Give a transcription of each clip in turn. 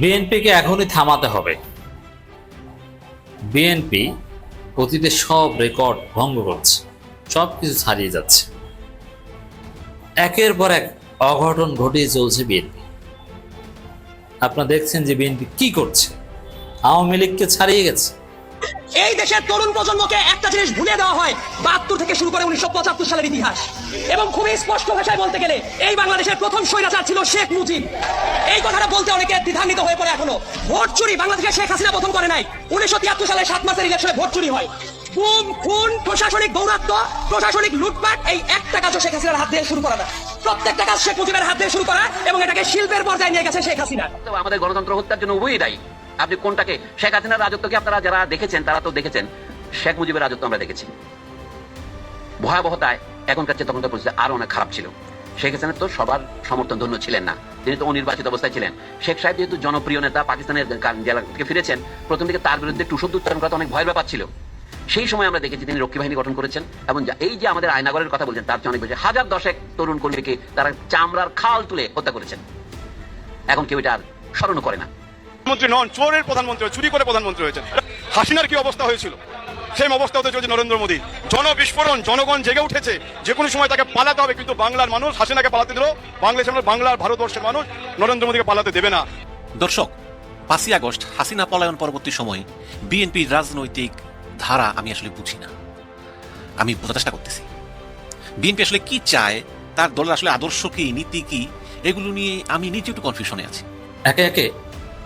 বিএনপিকে এখনই থামাতে হবে। বিএনপি অতীতে সব রেকর্ড ভঙ্গ করছে সব কিছু ছাড়িয়ে যাচ্ছে। একের পর এক অঘটন ঘটিয়ে চলছে বিএনপি। আপনারা দেখছেন যে বিএনপি কি করছে? আওয়ামী লীগকে ছাড়িয়ে গেছে। এই দেশের তরুণ প্রজন্মকে একটা জিনিস ভুলে দেওয়া হয়, বাহাত্তর থেকে শুরু করে উনিশশো পঁচাত্তর সালের ইতিহাস। এবং খুবই স্পষ্ট ভাষায় বলতে গেলে, এই বাংলাদেশের প্রথম স্বৈরাচার ছিল শেখ মুজিব। এই কথাটা বলতে অনেকে দ্বিধান্বিত হয়ে পড়ে এখনও। ভোট চুরি বাংলাদেশে শেখ হাসিনা প্রথম করে নাই। উনিশশো তিয়াত্তর সালে সাত মাসের ইলেকশনে ভোট চুরি হয়। খুন প্রশাসনিক দৌরাত্ম প্রশাসনিক লুটপাট, এই একটা কাজও শেখ হাসিনার হাত দিয়ে শুরু করা না। প্রত্যেকটা কাজ শেখ মুজিবের হাত দিয়ে শুরু করা এবং এটাকে শিল্পের পর্যায়ে নিয়ে গেছে শেখ হাসিনা। আমাদের গণতন্ত্র হত্যার জন্য উভয়ই দায়ী। আপনি কোনটাকে? শেখ হাসিনার রাজত্বকে আপনারা যারা দেখেছেন, তারা তো দেখেছেন। শেখ মুজিবের রাজত্ব আমরা দেখেছি। ভয়াবহতায় এখনকার চেয়ে তখনকার পরিস্থিতি আরও অনেক খারাপ ছিল। শেখ হাসিনা তো সবার সমর্থন ধন্য ছিলেন না। তিনি তো অনির্বাচিত অবস্থায় ছিলেন। শেখ সাহেব যেহেতু জনপ্রিয় নেতা, পাকিস্তানের জেলা থেকে ফিরেছেন, প্রথম দিকে তার বিরুদ্ধে টুসদ্দ উচ্চারণ করা অনেক ভয়ের ব্যাপার ছিল। সেই সময় আমরা দেখেছি তিনি রক্ষী বাহিনী গঠন করেছেন এবং এই যে আমাদের আয়নাগরের কথা বলছেন, তার চেয়ে অনেক বেশি। হাজার দশেক তরুণ কর্মীকে তারা চামড়ার খাল তুলে হত্যা করেছেন। এখন কেউ এটা আর স্মরণও করে না। প্রধানমন্ত্রী নন চোরের প্রধানমন্ত্রী চুরি করে প্রধানমন্ত্রী হয়েছেন। হাসিনার কি অবস্থা হয়েছিল? সেম অবস্থা হতে চলেছে নরেন্দ্র মোদী। জনবিস্ফোরণ জনগণ জেগে উঠেছে। যে কোনো সময় তাকে পালাতে হবে কিন্তু বাংলার মানুষ হাসিনাকে পালাতে দিল। বাংলাদেশের মানুষ, বাংলার ভারতবর্ষের মানুষ নরেন্দ্র মোদীকে পালাতে দেবে না। দর্শক পাঁচই আগস্ট হাসিনা পলায়ন পরবর্তী সময়ে বিএনপির রাজনৈতিক ধারা আমি আসলে বুঝি না। আমি বোঝার চেষ্টা করতেছি। বিএনপি আসলে কি চায় তার দলের আসলে আদর্শ কি নীতি কি এগুলো নিয়ে আমি নিজে একটু কনফিউশনে আছি। একে একে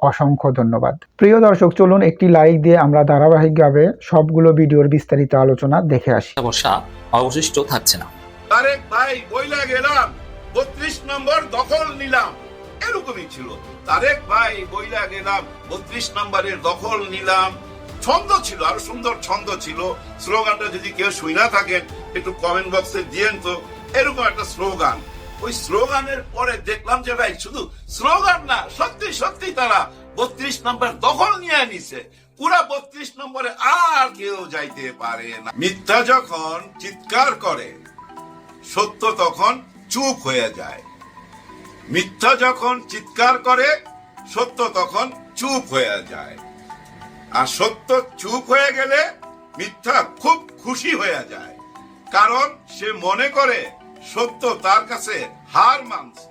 অসংখ্য ধন্যবাদ। প্রিয় দর্শক চলুন একটি লাইক দিয়ে আমরা ধারাবাহিকভাবে সবগুলো ভিডিওর বিস্তারিত আলোচনা দেখে আসি। অবশিষ্ট থাকছে না। তারেক ভাই বইলা গেলাম বত্রিশ নম্বর দখল নিলাম। এরকমই ছিল। তারেক ভাই বইলা গেলাম বত্রিশ নম্বরের দখল নিলাম। ছন্দ ছিল আরও সুন্দর ছন্দ ছিল। স্লোগানটা যদি কেউ শুই না থাকেন একটু কমেন্ট বক্সে দিয়েন তো। এরকম একটা স্লোগান। ওই স্লোগানের পরে দেখলাম যে ভাই, শুধু স্লোগান না, সত্যি সত্যি তারা বত্রিশ নম্বর দখল নিয়ে নিছে পুরা বত্রিশ নম্বরে আর কেউ যাইতে পারে না। মিথ্যা যখন চিৎকার করে, সত্য তখন চুপ হয়ে যায়। মিথ্যা যখন চিৎকার করে, সত্য তখন চুপ হয়ে যায়। আর সত্য চুপ হয়ে গেলে মিথ্যা খুব খুশি হয়ে যায়। কারণ সে মনে করে সত্য তার কাছে হার মানছে।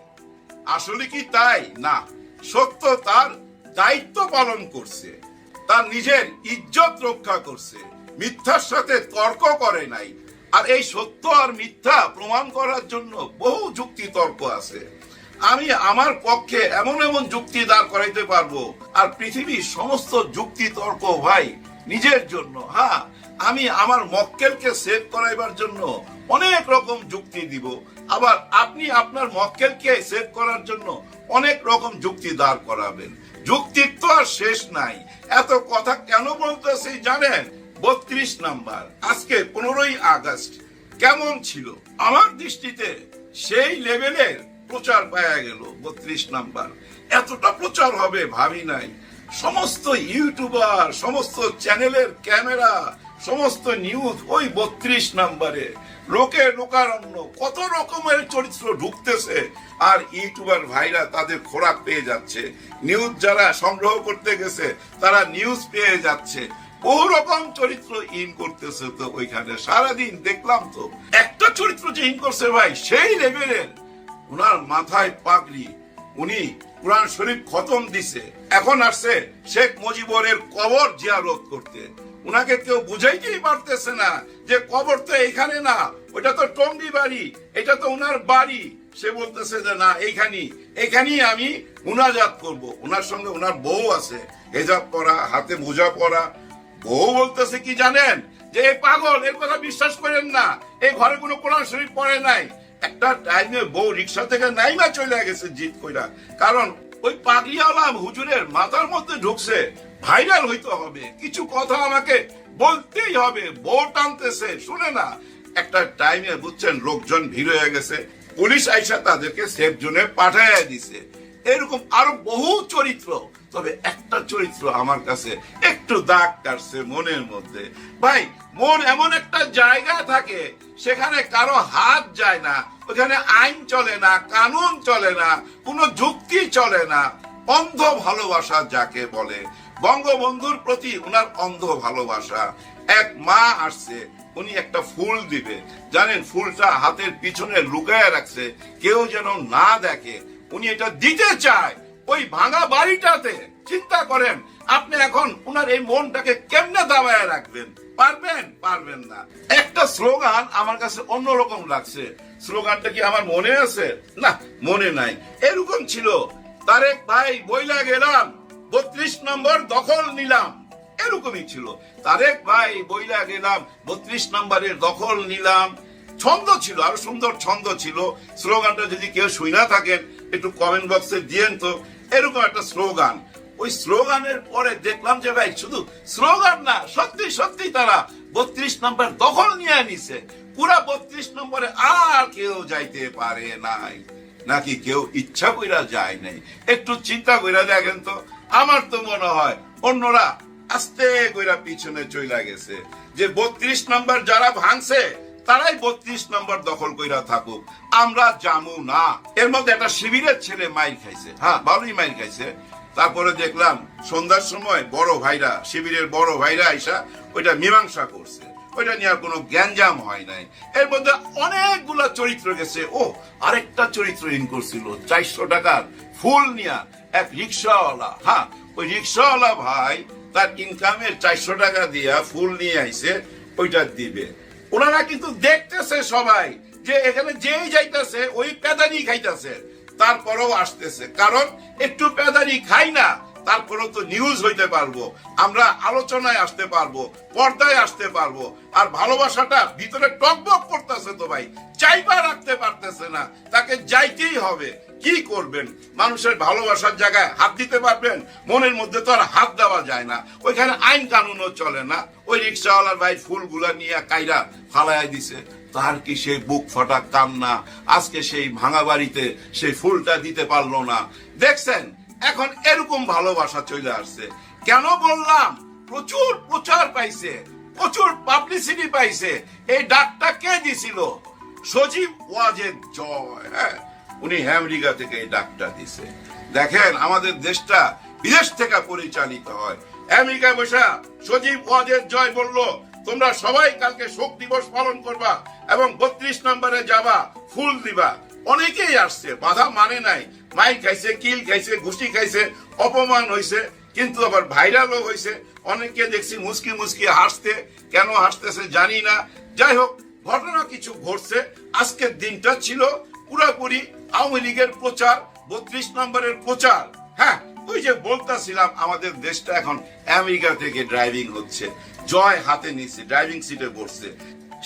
আসলে কি তাই? না, সত্য তার দায়িত্ব পালন করছে। তার নিজের ইজ্জত রক্ষা করছে। মিথ্যার সাথে তর্ক করে নাই। আর এই সত্য আর মিথ্যা প্রমাণ করার জন্য বহু যুক্তি তর্ক আছে। আমি আমার পক্ষে এমন এমন যুক্তি দাঁড় করাইতে পারব। আর পৃথিবীর সমস্ত যুক্তি তর্ক ভাই নিজের জন্য। হ্যাঁ আমি আমার মক্কেলকে সেভ করাইবার জন্য অনেক রকম যুক্তি দিব। আবার আপনি আপনার মক্কেলকে সেভ করার জন্য অনেক রকম যুক্তি দাঁড় করাবেন। যুক্তির তো আর শেষ নাই। এত কথা কেন বলতেছি জানেন? বত্রিশ নাম্বার, আজকে পনেরোই আগস্ট। কেমন ছিল? আমার দৃষ্টিতে সেই লেভেলের প্রচার পাওয়া গেল বত্রিশ নাম্বার। এতটা প্রচার হবে ভাবি নাই। সমস্ত ইউটিউবার, সমস্ত চ্যানেলের ক্যামেরা, সমস্ত নিউজ ওই বত্রিশ নাম্বারে। লোকে লোকারণ্য, কত রকমের চরিত্র ঢুকতেছে, আর ইউটিউবার ভাইরা তাদের খোরাক পেয়ে যাচ্ছে। নিউজ যারা সংগ্রহ করতে গেছে, তারা নিউজ পেয়ে যাচ্ছে। বহু রকম চরিত্র ইন করতেছে তো ওইখানে। সারাদিন দেখলাম তো, একটা চরিত্র যে ইন করছে ভাই, সেই লেভেলের। ওনার মাথায় পাগড়ি উনি কোরআন শরীফ খতম দিছে। এখন আসছে শেখ মুজিবরের কবর জিয়ারত করতে। উনাকে কেউ বুঝাইতেই পারতেছে না যে কবর তো এখানে না ওটা তো টঙ্গি বাড়ি, এটা তো উনার বাড়ি। সে বলতেছে যে না, এইখানেই এখানেই আমি উনাজাত করব। উনার সঙ্গে উনার বউ আছে, হেজাব পরা, হাতে মোজা পরা। বউ বলতেছে কি জানেন? যে এই পাগল, এর কথা বিশ্বাস করেন না। এই ঘরে কোনো কোরআন শরীফ পড়ে নাই। একটা টাইমে বউ রিক্সা থেকে নাইমা চলে গেছে জিত কইরা। কারণ ওই পাগলিওয়ালা হুজুরের মাথার মধ্যে ঢুকছে, ভাইরাল হইতে হবে, কিছু কথা আমাকে বলতেই হবে, বউ টানতেছে। শুনে না, একটা টাইমে বুঝছেন লোকজন ভিড় হয়ে গেছে, পুলিশ আইসা তাদেরকে সেফ জোনে পাঠাইয়া দিছে। এরকম আরও বহু চরিত্র তবে একটা চরিত্র আমার কাছে একটু দাগ কাটছে মনের মধ্যে। ভাই, মন এমন একটা জায়গা থাকে, সেখানে কারও হাত যায় না, ওখানে আইন চলে না, কানুন চলে না, কোনো যুক্তি চলে না। অন্ধ ভালোবাসা যাকে বলে, বঙ্গবন্ধুর প্রতি উনার অন্ধ ভালোবাসা। এক মা আসছে, উনি একটা ফুল দিবে। জানেন, ফুলটা হাতের পিছনে লুকায় রাখছে, কেউ যেন না দেখে। উনি এটা দিতে চায় ওই ভাঙা বাড়িটাতে চিন্তা করেন, আপনি এখন উনার এই মনটাকে কেমনে দাবায় রাখবেন? পারবেন? পারবেন না। একটা স্লোগান আমার কাছে অন্যরকম লাগছে। স্লোগানটা কি আমার মনে আছে? না, মনে নাই। এরকম ছিল। তারেক ভাই, বইলা গেলাম, বত্রিশ নম্বর দখল নিলাম। এরকমই ছিল। তারেক ভাই, বইলা গেলাম, বত্রিশ নম্বরের দখল নিলাম। ছন্দ ছিল, আরও সুন্দর ছন্দ ছিল। স্লোগানটা যদি কেউ শুই না থাকেন, একটু কমেন্ট বক্সে দিয়েন তো। এরকম একটা স্লোগান। ওই স্লোগানের পরে দেখলাম যে, ভাই, শুধু স্লোগান না, সত্যি সত্যি তারা বত্রিশ নম্বর দখল নিয়ে নিছে। পুরা বত্রিশ নম্বরে আর কেউ যাইতে পারে নাই। নাকি কেউ ইচ্ছা কইরা যায় নাই। একটু চিন্তা কইরা দেখেন তো, আমার তো মনে হয় অন্যরা আস্তে কইরা পিছনে চইলা গেছে। যে বত্রিশ নম্বর যারা ভাঙছে তারাই বত্রিশ নম্বর দখল কইরা থাকুক। আমরা জামু না। এর মধ্যে একটা শিবিরের ছেলে মাইর খাইছে। হ্যাঁ ভালোই মাইর খাইছে। তারপরে দেখলাম সন্ধ্যার সময় বড় ভাইরা, শিবিরের বড় ভাইরা আইসা ওইটা মীমাংসা করছে। ওইটা নিয়ে আর কোনো হয় নাই। এর মধ্যে অনেকগুলা চরিত্র গেছে। ও, আরেকটা চরিত্র করছিল, চারশো টাকার ফুল নিয়া এক রিক্সাওয়ালা। হ্যাঁ ওই রিক্সাওয়ালা ভাই তার ইনকামের চারশো টাকা দিয়া ফুল নিয়ে আইছে ওইটা দিবে। ওনারা কিন্তু দেখতেছে সবাই যে এখানে যেই যাইতেছে, ওই পেদানি খাইতেছে। তারপরেও আসতেছে। কারণ একটু পেদানি খাই না তারপরেও তো নিউজ হইতে পারব। আমরা আলোচনায় আসতে পারব, পর্দায় আসতে পারব। আর ভালোবাসাটা ভিতরে টকবক করতেছে তো ভাই, চাইবা রাখতে পারতেছে না। তাকে যাইতেই হবে। কি করবেন? মানুষের ভালোবাসার জায়গায় হাত দিতে পারবেন? মনের মধ্যে তো আর হাত দেওয়া যায় না। ওইখানে আইন কানুনও চলে না। ওই রিক্সাওয়ালার ভাই ফুলগুলা নিয়ে কাইরা ফালাইয়া দিছে। তার কি সেই বুক ফাটা কান্না? আজকে সেই ভাঙা বাড়িতে সেই ফুলটা দিতে পারল না। দেখছেন এখন এরকম ভালোবাসা চলে আসছে। কেন বললাম? প্রচুর প্রচার পাইছে, প্রচুর পাবলিসিটি পাইছে। এই ডাকটা কে দিছিল? সজীব ওয়াজেদ জয় হ্যাঁ? উনি আমেরিকা থেকে এই ডাকটা দিছে। দেখেন, আমাদের দেশটা বিদেশ থেকে পরিচালিত হয়। আমেরিকায় বসে সজীব ওয়াজেদ জয় বলল, তোমরা সবাই কালকে শোক দিবস পালন করবা এবং বত্রিশ নম্বরে যাবা, ফুল দিবা। অনেকেই আসছে, বাধা মানে নাই। মাই খাইছে, কিল খাইছে, ঘুষি খাইছে, অপমান হইছে, কিন্তু আবার ভাইরালও হয়েছে অনেকে দেখছি মুসকি মুসকি হাসতে, কেন হাসতেছে জানি না। যাই হোক, ঘটনা কিছু ঘটছে। আজকের দিনটা ছিল পুরাপুরি আওয়ামী লীগের প্রচার, বত্রিশ নম্বরের প্রচার। হ্যাঁ ওই যে বলতাছিলাম, আমাদের দেশটা এখন আমেরিকা থেকে ড্রাইভিং হচ্ছে। জয় হাতে নিচ্ছে ড্রাইভিং সিটে বসছে।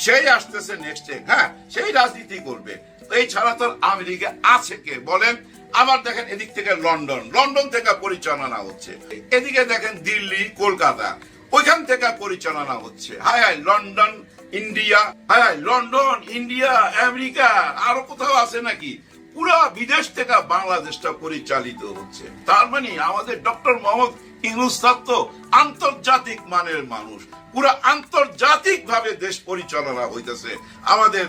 সেই আসতেছে নেক্সট হ্যাঁ সেই রাজনীতি করবে। এই ছাড়া তো আমেরিকা আছে কে? বলেন, আবার দেখেন এদিক থেকে লন্ডন। লন্ডন থেকে পরিচালনা হচ্ছে। এদিকে দেখেন দিল্লি, কলকাতা, ওইখান থেকে পরিচালনা হচ্ছে। হায় হায়, লন্ডন, ইন্ডিয়া, হায় হায়, লন্ডন, ইন্ডিয়া, আমেরিকা, আরও কোথাও আছে নাকি? পুরা বিদেশ থেকে বাংলাদেশটা পরিচালিত হচ্ছে। তার মানে আমাদের ডক্টর মোহাম্মদ ইউনুস তো আন্তর্জাতিক মানের মানুষ। পুরা আন্তর্জাতিক ভাবে দেশ পরিচালনা হইতেছে। আমাদের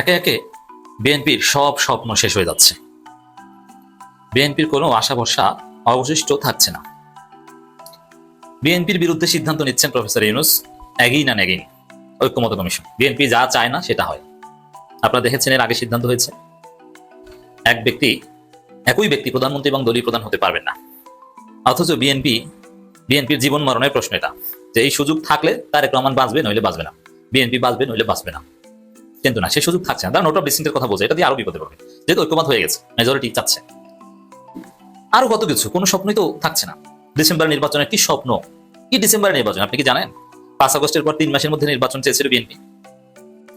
বিএনপির সব স্বপ্ন শেষ হয়ে যাচ্ছে। বিএনপির কোনো আশা ভরসা অবশিষ্ট থাকছে না। বিএনপির বিরুদ্ধে সিদ্ধান্ত নিচ্ছেন professor Yunus again and again ঐক্যমত কমিশন। বিএনপি যা চায় না সেটা হয়। আপনারা দেখেছেন এর আগে সিদ্ধান্ত হয়েছে। এক ব্যক্তি, একই ব্যক্তি প্রধানমন্ত্রী এবং দলীয় প্রধান হতে পারবেন না। অথচ বিএনপি, বিএনপির জীবন মরণের প্রশ্ন এটা। যে এই সুযোগ থাকলে তারেক রহমান বাঁচবে, নইলে বাঁচবে না। বিএনপি বাঁচবে, নইলে বাঁচবে না। কিন্তু না সেই সুযোগ থাকছে না। তারা নোট অফ ডিসেন্টের কথা বলছে, এটা দিয়ে আরও বিপদে পড়বে। যেহেতু ঐক্যমত হয়ে গেছে মেজরিটি চাচ্ছে। আরও কত কিছু, কোনো স্বপ্নই তো থাকছে না। ডিসেম্বর নির্বাচনের কি স্বপ্ন? কি ডিসেম্বরের নির্বাচন, আপনি কি জানেন? পাঁচ আগস্টের পর তিন মাসের মধ্যে নির্বাচন চেয়েছিল বিএনপি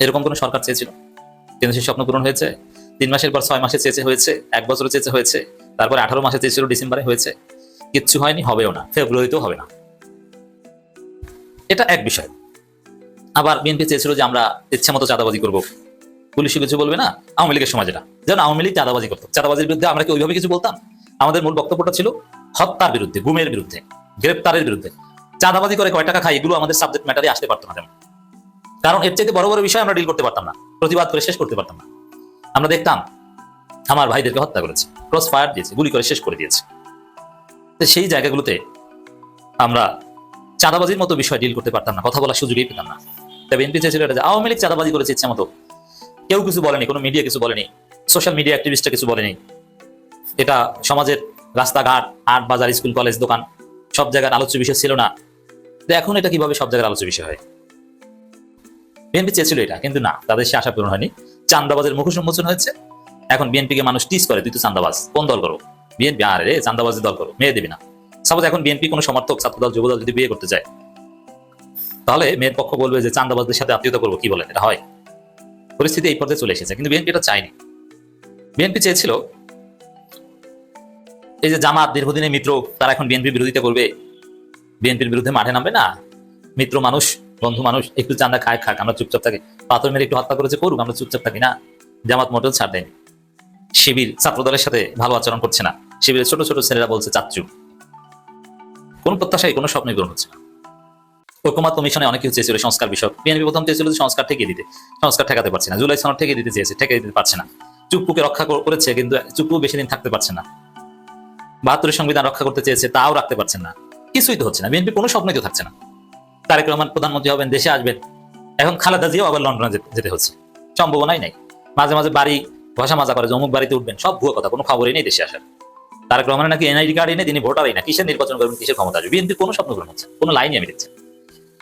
এরকম কোন সরকার চেয়েছিল? কিন্তু সেই স্বপ্ন পূরণ হয়েছে, তিন মাসের পর ছয় মাসে চেয়েছে হয়েছে, এক বছরে চেয়েছে হয়েছে, তারপরে আঠারো মাসে চেয়েছিল ডিসেম্বরে হয়েছে। কিচ্ছু হয়নি, হবেও না, ফেব্রুয়ারিতেও হবে না। এটা এক বিষয়। আবার বিএনপি চেয়েছিল যে আমরা ইচ্ছা মতো চাঁদাবাজি করব। পুলিশে কিছু বলবে না, আওয়ামী লীগের সময় যেটা যেমন আওয়ামী লীগ চাঁদাবাজি করতো। চাঁদাবাজির বিরুদ্ধে আমরা কি ওইভাবে কিছু বলতাম? আমাদের মূল বক্তব্যটা ছিল হত্যার বিরুদ্ধে, গুমের বিরুদ্ধে, গ্রেপ্তারের বিরুদ্ধে। চাঁদাবাজি করে কয় টাকা খাই এগুলো আমাদের সাবজেক্ট ম্যাটারে আসতে পারতো না তেমন। কারণ এর চাইতে বড় বড় বিষয় আমরা ডিল করতে পারতাম না, প্রতিবাদ করে শেষ করতে পারতাম না। আমরা দেখতাম আমার ভাইদেরকে হত্যা করেছে ক্রস ফায়ার দিয়েছে, গুলি করে শেষ করে দিয়েছে। তো সেই জায়গাগুলোতে আমরা চাঁদাবাজির মতো বিষয় ডিল করতে পারতাম না, কথা বলার সুযোগই পেতাম না। তবে বিএনপি চেয়েছিল এটা আওয়ামী লীগ চাঁদাবাজি করেছে ইচ্ছা মতো। কেউ কিছু বলেনি, কোনো মিডিয়া কিছু বলেনি সোশ্যাল মিডিয়া অ্যাক্টিভিস্টরা কিছু বলেনি। এটা সমাজের রাস্তাঘাট, হাট, বাজার, স্কুল, কলেজ, দোকান, সব জায়গার আলোচ্য বিষয় ছিল না। তো এখন এটা কীভাবে সব জায়গার আলোচ্য বিষয় হয়? বিএনপি চেয়েছিল এটা, কিন্তু না, তাদের সে আশা পূরণ হয়নি। চান্দাবাজের মুখোশ উন্মোচন হয়েছে। এখন বিএনপিকে মানুষ টিস করে, তুই তো চান্দাবাজ কোন দল করো? বিএনপি আরে চান্দাবাজের দল করো, মেয়ে দিবি না। সাপোজ এখন বিএনপি কোনো সমর্থক, ছাত্রদল, যুবদল যদি বিয়ে করতে চায় তাহলে মেয়ের পক্ষ বলবে যে চান্দাবাজদের সাথে আত্মীয়তা করব, কি বলেন এটা হয়। পরিস্থিতি এই পর্যায়ে চলে এসেছে, কিন্তু বিএনপি এটা চায়নি। বিএনপি চেয়েছিল, এই যে জামাত দীর্ঘদিনের মিত্র, তারা এখন বিএনপি বিরোধিতা করবে। বিএনপির বিরুদ্ধে মাঠে নামবে না। মিত্র মানুষ, বন্ধু মানুষ, একটু চান্দা খায়, খাক, আমরা চুপচাপ থাকি। পাথর মেরে একটু হত্যা করেছে, করুক, আমরা চুপচাপ থাকি না। জামাত মোটেও ছাড় দেয়নি। শিবির ছাত্র দলের সাথে ভালো আচরণ করছে না। শিবিরের ছোট ছোট ছেলেরা বলছে, চাচ্চু। কোন প্রত্যাশায় কোনো স্বপ্নই গ্রহণ হচ্ছে না। ঐক্যমত কমিশনে অনেক কিছু চেয়েছিল সংস্কার বিষয়ক। বিএনপি প্রথম চেয়েছিল যে সংস্কার ঠেকিয়ে দিতে। সংস্কার ঠেকাতে পারছে না। জুলাই সনদ ঠেকিয়ে দিতে চেয়েছে ঠেকিয়ে দিতে পারছে না। চুপ্পুকে রক্ষা করেছে, কিন্তু চুপ্পু বেশি দিন থাকতে পারছে না। বাহাত্তরের সংবিধান রক্ষা করতে চেয়েছে, তাও রাখতে পারছেন না। কিছুই তো হচ্ছে না। বিএনপি কোনো স্বপ্নই তো থাকছে না। তারেক রহমান প্রধানমন্ত্রী হবেন, দেশে আসবেন। এখন খালেদা জিয়াও আবার লন্ডনে যেতে- হচ্ছে। সম্ভাবনাই নাই। মাঝে মাঝে বাড়ি ভাষা মাজা করে, অমুক বাড়িতে উঠবেন, সব ভুয়ো কথা, কোনো খবরই নেই দেশে আসার। তারেক রহমানের নাকি এনআইডি কার্ড এনে তিনি ভোটারই না, কিসের নির্বাচন করবেন, কিসের ক্ষমতা আসবে বিএনপি কোনো স্বপ্ন পূরণ হচ্ছে কোনো লাইনই আমি দেখছি।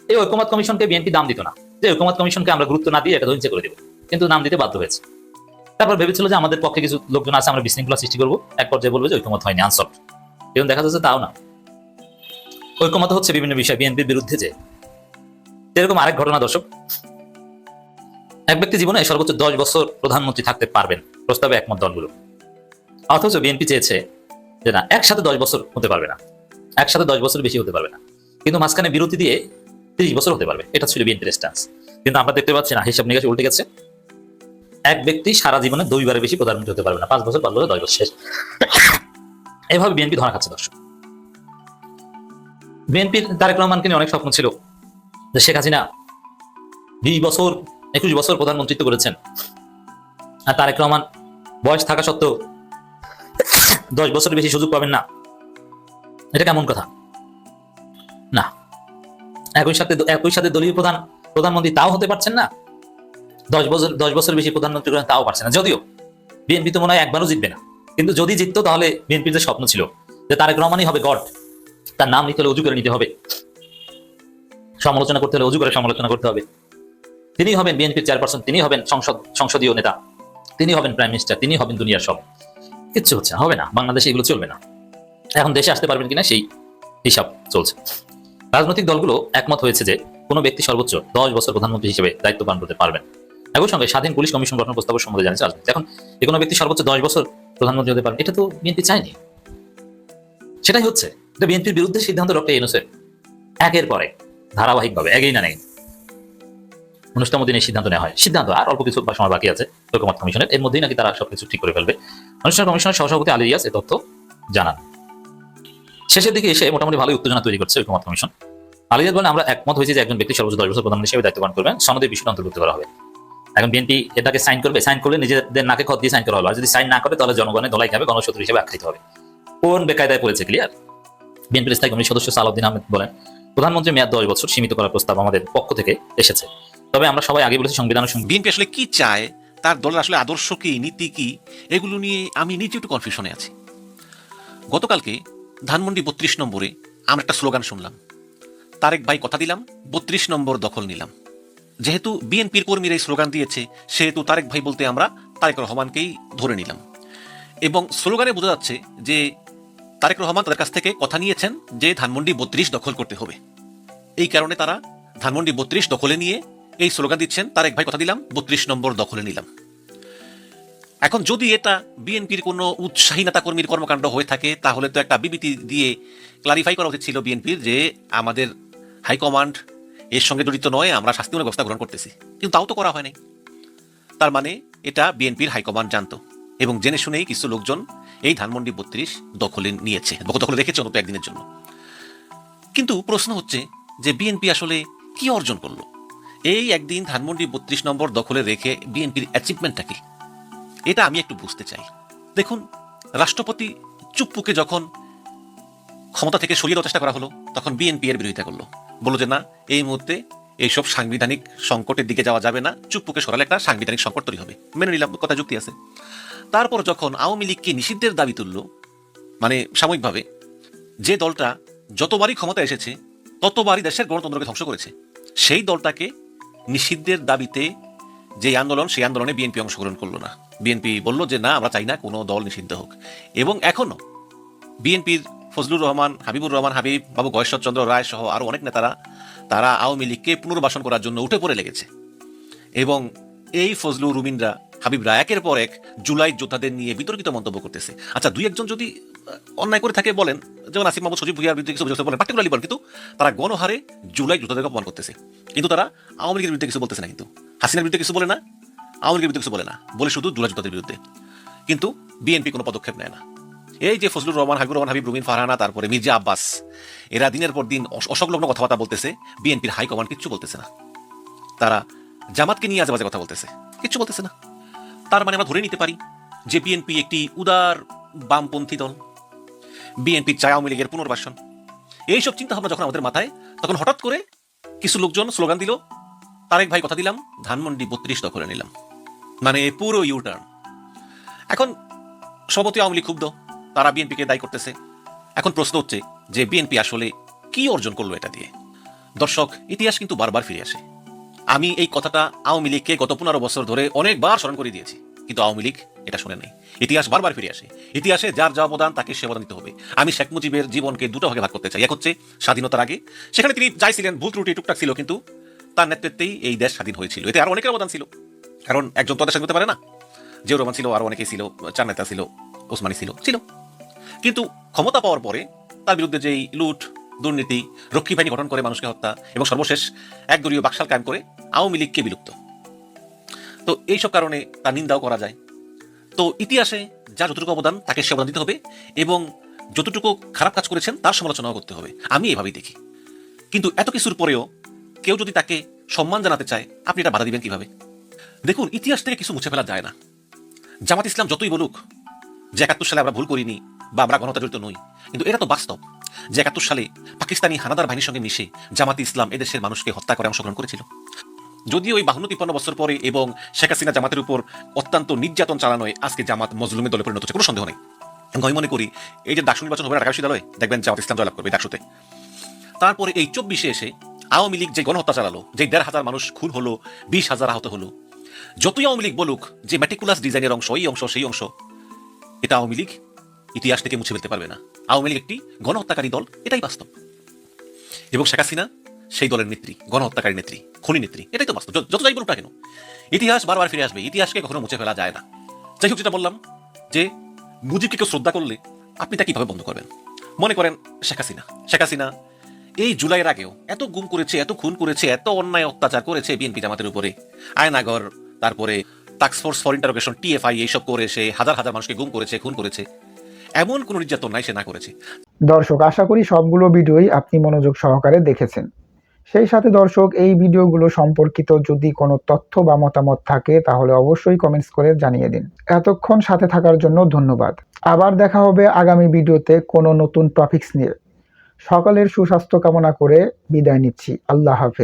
এই ঐক্যমত কমিশনকে বিএনপি দাম দিত না। যে ঐক্যমত কমিশনকে আমরা গুরুত্ব না দিয়ে এটা ধ্বংস করে দেবো। কিন্তু নাম দিতে বাধ্য হয়েছে। তারপর ভেবেছিল যে আমাদের পক্ষে কিছু লোকজন আছে, আমরা বিশৃঙ্খলা সৃষ্টি করব। এক পর্যায়ে বলব যে ঐক্যমত হয়নি আনসল্ভ এবং দেখা যাচ্ছে তাও না। ঐক্যমত হচ্ছে বিভিন্ন বিষয়, বিএনপির বিরুদ্ধে যে। এরকম আরেক ঘটনা দর্শক। এক ব্যক্তি জীবনে সর্বোচ্চ দশ বছর প্রধানমন্ত্রী থাকতে পারবেন, প্রস্তাবে একমত দলগুলো। অথচ বিএনপি চেয়েছে যে না, একসাথে দশ বছর হতে পারবে না। একসাথে দশ বছর বেশি হতে পারবে না। কিন্তু মাঝখানে বিরতি দিয়ে তিরিশ বছর হতে পারবে। এটা ছিল বিএনপির স্ট্যান্স কিন্তু আমরা দেখতে পাচ্ছি না, হিসাব নিকাশ উল্টে গেছে। এক ব্যক্তি সারা জীবনে দুইবারের বেশি প্রধানমন্ত্রী হতে পারবে না, পাঁচ বছর পারলে দশ বছর, শেষ। এভাবে বিএনপি ধরা খাচ্ছে দর্শক। বিএনপির তারেক রহমানকে নিয়ে অনেক স্বপ্ন ছিল যে শেখ হাসিনা বিশ বছর, একুশ বছর প্রধানমন্ত্রিত্ব করেছেন। আর তারেক রহমান বয়স থাকা সত্ত্বেও দশ বছরের বেশি সুযোগ পাবেন না। এটা কেমন কথা? না। একই সাথে একই সাথে দলীয় প্রধান, প্রধানমন্ত্রী তাও হতে পারছেন না? দশ বছর দশ বছর বেশি প্রধানমন্ত্রী করেন তাও পারছে না। যদিও বিএনপি তো মনে হয় একবারও জিতবে না। কিন্তু যদি জিততো তাহলে বিএনপির যে স্বপ্ন ছিল যে তারেক রহমানই হবে গড, তার নাম নিতে হলে উজু করে নিতে হবে। সমালোচনা করতে হলে উজু করে সমালোচনা করতে হবে। তিনি হবেন বিএনপির চেয়ারপারসন, তিনি হবেন সংসদ, সংসদীয় নেতা, তিনি হবেন প্রাইম মিনিস্টার, তিনি হবেন দুনিয়ার সব। কিচ্ছু হচ্ছে হবে না, বাংলাদেশে এগুলো চলবে না। এখন দেশে আসতে পারবেন কিনা সেই হিসাব চলছে। রাজনৈতিক দলগুলো একমত হয়েছে যে কোনো ব্যক্তি সর্বোচ্চ দশ বছর প্রধানমন্ত্রী হিসেবে দায়িত্ব পালন করতে পারবেন। একই সঙ্গে স্বাধীন পুলিশ কমিশন গঠন প্রস্তাব সম্বন্ধে জানিয়েছে রাজনীতি। এখন যে কোনো ব্যক্তি সর্বোচ্চ দশ বছর প্রধানমন্ত্রী হতে পারবেন, এটা তো বিএনপি চায়নি। সেটাই হচ্ছে, এটা বিএনপির বিরুদ্ধে সিদ্ধান্ত ডক্টর ইউনুসের। একের পরে ধারাবাহিকভাবে, এগেই না নেই। উনিশতম দিনে সিদ্ধান্ত নেওয়া হয়। সিদ্ধান্ত আর অল্প কিছু সময় বাকি আছে ঐকমত কমিশনের। এর মধ্যেই নাকি তারা সবকিছু ঠিক করে ফেলবে। অনুষ্ঠান কমিশনের সহসভাপতি আলী রিয়াজ এ তথ্য জানান। শেষের দিকে এসে মোটামুটি ভালোই উত্তেজনা তৈরি করছে ঐকমত কমিশন। আলী বলেন, আমরা একমত হয়েছি যে একজন ব্যক্তি সর্বোচ্চ দশ বছর প্রধানমন্ত্রী হিসেবে দায়িত্ব পালন করবেন সনদের বিষয়টা অন্তর্ভুক্ত করা হবে। এখন বিএনপি এটাকে সাইন করবে সাইন করলে নিজেদের নাকে খত দিয়ে সাইন করা হবে আর যদি সাইন না করে, তাহলে জনগণের দলাই খাবে, গণশত্রু হিসেবে আখ্যায়িত হবে। কোন বেকায়দায় পড়েছে ক্লিয়ার বিএনপির স্থায়ী কমিটির সদস্য সালাউদ্দিন আহমেদ বলেন, প্রধানমন্ত্রী মেয়াদ দশ বছর সীমিত করার প্রস্তাব আমাদের পক্ষ থেকে এসেছে। তবে আমরা সবাই আগে বলেছি সংবিধান বিএনপি আসলে কি চায়? তার দলের আসলে আদর্শ কি, নীতি কি? এগুলো নিয়ে আমি নিজে একটু কনফিউশনে আছি। গতকালকে ধানমন্ডি বত্রিশ নম্বরে আমরা একটা স্লোগান শুনলাম। তারেক ভাই কথা দিলাম, বত্রিশ নম্বর দখল নিলাম। যেহেতু বিএনপির কর্মীরা এই স্লোগান দিয়েছে, সেহেতু তারেক ভাই বলতে আমরা তারেক রহমানকেই ধরে নিলাম। এবং স্লোগানে বোঝা যাচ্ছে যে তারেক রহমান তাদের কাছ থেকে কথা নিয়েছেন যে ধানমন্ডি বত্রিশ দখল করতে হবে। এই কারণে তারা ধানমন্ডি বত্রিশ দখলে নিয়ে এই স্লোগান দিচ্ছেন, তারেক ভাই কথা দিলাম, বত্রিশ নম্বর দখলে নিলাম। এখন যদি এটা বিএনপির কোনো উৎসাহী নেতা কর্মীর কর্মকাণ্ড হয়ে থাকে, তাহলে তো একটা বিবৃতি দিয়ে ক্লারিফাই করা উচিত ছিল বিএনপির যে আমাদের হাইকমান্ড এর সঙ্গে জড়িত নয়, আমরা শাস্তিমূলক ব্যবস্থা গ্রহণ করতেছি। কিন্তু তাও তো করা হয়নি তার মানে এটা বিএনপির হাইকমান্ড জানতো এবং জেনে শুনেই কিছু লোকজন এই ধানমন্ডি বত্রিশ দখলে নিয়েছে দখলে রেখেছে অন্তত একদিনের জন্য। কিন্তু প্রশ্ন হচ্ছে যে বিএনপি আসলে কি অর্জন করল? এই একদিন ধানমন্ডি বত্রিশ নম্বর দখলে রেখে বিএনপির অ্যাচিভমেন্টটা কি? এটা আমি একটু বুঝতে চাই। দেখুন, রাষ্ট্রপতি চুপ্পুকে যখন ক্ষমতা থেকে সরিয়ে দেওয়ার চেষ্টা করা হলো, তখন বিএনপি এর বিরোধিতা করল। বলল যে, না, এই মুহূর্তে এইসব সাংবিধানিক সংকটের দিকে যাওয়া যাবে না, চুপ্পুকে সরালে একটা সাংবিধানিক সংকট তৈরি হবে। মেনে নিলাম, কথা যুক্তি আছে। তারপর যখন আওয়ামী লীগকে নিষিদ্ধের দাবি তুলল মানে সাময়িকভাবে, যে দলটা যতবারই ক্ষমতা এসেছে, ততবারই দেশের গণতন্ত্রকে ধ্বংস করেছে, সেই দলটাকে নিষিদ্ধের দাবিতে যে আন্দোলন, সেই আন্দোলনে বিএনপি অংশগ্রহণ করল না। বিএনপি বলল যে, না, আমরা চাই না, কোনো দল নিষিদ্ধ হোক। এবং এখনও বিএনপির ফজলুর রহমান, হাবিবুর রহমান, হাবিব বাবু গয়েশ্বরচন্দ্র রায় সহ আরও অনেক নেতারা, তারা আওয়ামী লীগকে পুনর্বাসন করার জন্য উঠে পড়ে লেগেছে। এবং এই ফজলু রুমিনরা, হাবিব রায় একের পর এক জুলাই যোদ্ধাদের নিয়ে বিতর্কিত মন্তব্য করতেছে। আচ্ছা দুই একজন যদি অন্যায় করে থাকে বলেন, যেমন আসিফ মাহমুদ, সজীব ভুইয়ার বিরুদ্ধে কিছু অভিযোগ বলেন পার্টিকুলারলি বলেন, কিন্তু তারা গণহারে জুলাই যোদ্ধাদেরকে অপমান করতেছে। কিন্তু তারা আওয়ামী লীগের বিরুদ্ধে কিছু বলতেছে না কিন্তু। হাসিনার বিরুদ্ধে কিছু বলে না? আওয়ামী লীগের বিরুদ্ধে কিছু বলে না। বলে শুধু যোদ্ধাদের বিরুদ্ধে। কিন্তু বিএনপি কোনো পদক্ষেপ নেয় না। এই যে ফজলুর রহমান, হাবিবুর রহমান, হাবিব রুমিন, ফারহানা, তারপরে মির্জা আব্বাস, এরা দিনের পর দিন অস- অসংলগ্ন কথাবার্তা বলতেছে, বিএনপির হাইকমান্ড কিচ্ছু বলতেছে না। তারা জামাতকে নিয়ে আজে বাজে কথা বলতেছে, কিচ্ছু বলতেছে না। তার মানে আমরা ধরে নিতে পারি যে বিএনপি একটি উদার বামপন্থী দল। বিএনপি চায় আওয়ামী লীগের পুনর্বাসন। এইসব চিন্তা ভাবনা যখন আমাদের মাথায়, তখন হঠাৎ করে কিছু লোকজন স্লোগান দিল, তারেক ভাই কথা দিলাম, ধানমন্ডি বত্রিশ দখলে নিলাম। মানে পুরো ইউটার্ন এখন সভাপতি আওয়ামী লীগ ক্ষুব্ধ, তারা বিএনপিকে দায়ী করতেছে। এখন প্রশ্ন হচ্ছে যে বিএনপি আসলে কি অর্জন করল এটা দিয়ে? দর্শক, ইতিহাস কিন্তু বারবার ফিরে আসে। আমি এই কথাটা আওয়ামী লীগকে গত পনেরো বছর ধরে অনেকবার স্মরণ করে দিয়েছি, কিন্তু আওয়ামী লীগ এটা শুনে নেই। ইতিহাস বারবার ফিরে আসে। ইতিহাসে যার যা অবদান তাকে সে অবদান দিতে হবে। আমি শেখ মুজিবের জীবনকে দুটো ভাগে ভাগ করতে চাই। এক হচ্ছে স্বাধীনতার আগে। সেখানে তিনি যাইছিলেন, ভুল ত্রুটি টুকটাক ছিল, কিন্তু তার নেতৃত্বেই এই দেশ স্বাধীন হয়েছিল। এতে আরও অনেকের অবদান ছিল। কারণ একজন তো দেশ স্বাধীন হতে পারে না। জিয়াউর রহমান ছিল, আরও অনেকেই ছিল, চার নেতা ছিল, ওসমানী ছিল ছিল। কিন্তু ক্ষমতা পাওয়ার পরে তার বিরুদ্ধে যেই লুট, দুর্নীতি, রক্ষী বাহিনী গঠন করে মানুষকে হত্যা এবং সর্বশেষ একদলীয় বাকশাল কায়েম করে আওয়ামী লীগকে বিলুপ্ত। তো এইসব কারণে তার নিন্দাও করা যায়। তো ইতিহাসে যার যতটুকু অবদান, তাকে সে অবদান দিতে হবে এবং যতটুকু খারাপ কাজ করেছেন, তার সমালোচনাও করতে হবে। আমি এভাবেই দেখি। কিন্তু এত কিছুর পরেও কেউ যদি তাকে সম্মান জানাতে চায়, আপনি এটা বাধা দিবেন কীভাবে? দেখুন, ইতিহাস থেকে কিছু মুছে ফেলা যায় না। জামাত ইসলাম যতই বলুক যে একাত্তর সালে আমরা ভুল করিনি বা আমরা গণতা জড়িত নই, কিন্তু এটা তো বাস্তব যে একাত্তর সালে পাকিস্তানি হানাদার বাহিনীর সঙ্গে মিশে জামাত ইসলাম এদেশের মানুষকে হত্যা করে অংশগ্রহণ করেছিল। যদিও ওই বাহান্ন তিপ্পান্ন বছর পরে এবং শেখ হাসিনা জামাতের উপর অত্যন্ত নির্যাতন চালানোয় আজকে জামাত মজলুমের দলে পরিণত হচ্ছে, কোনো সন্দেহ নেই। আমি মনে করি এই যে ডাকসু নির্বাচন হবে ঢাকা বিশ্ববিদ্যালয়ে, দেখবেন জামাত ইসলাম জয়লাভ করবে ডাকসুতে তারপরে এই চব্বিশে এসে আওয়ামী লীগ যে গণহত্যা চালালো যে দেড় হাজার মানুষ খুন হলো, বিশ হাজার আহত হলো যতই আওয়ামী লীগ বলুক যে ম্যাটিকুলাস ডিজাইনের অংশ, এই অংশ, সেই অংশ, এটা আওয়ামী লীগ ইতিহাস থেকে মুছে ফেলতে পারবে না। আওয়ামী লীগ একটি গণহত্যাকারী দল, এটাই বাস্তব। এবং শেখ হাসিনা সেই দলের নেত্রী, গণহত্যাকারী নেত্রী, খনি নেত্রী, এটাই তো বাস্তব। যত- যাই বলুক না কেন, ইতিহাস বারবার ফিরে আসবে, ইতিহাসকে কখনো মুছে ফেলা যায় না। যাই হোক, যেটা বললাম যে মুজিবকে কেউ শ্রদ্ধা করলে আপনি তা কীভাবে বন্ধ করবেন? মনে করেন শেখ হাসিনা। শেখ হাসিনা এই জুলাইয়ের আগেও এত গুম করেছে, এত খুন করেছে, এত অন্যায় অত্যাচার করেছে বিএনপি জামাতের উপরে। আয়নাগর তারপরে টাস্কফোর্স ফর ইন্টারোগেশন, টিএফআই, এইসব করে সে হাজার হাজার মানুষকে গুম করেছে, খুন করেছে। এমন কোনো নির্যাতন নাই সে না করেছে। দর্শক, আশা করি সবগুলো ভিডিওই আপনি মনোযোগ সহকারে দেখেছেন। সেই সাথে দর্শক, এই ভিডিওগুলো সম্পর্কিত যদি কোনো তথ্য বা মতামত থাকে, তাহলে অবশ্যই কমেন্টস করে জানিয়ে দিন। এতক্ষণ সাথে থাকার জন্য ধন্যবাদ। আবার দেখা হবে আগামী ভিডিওতে কোনো নতুন টপিকস নিয়ে। সকালের সুস্বাস্থ্য কামনা করে বিদায় নিচ্ছি। আল্লাহ হাফেজ।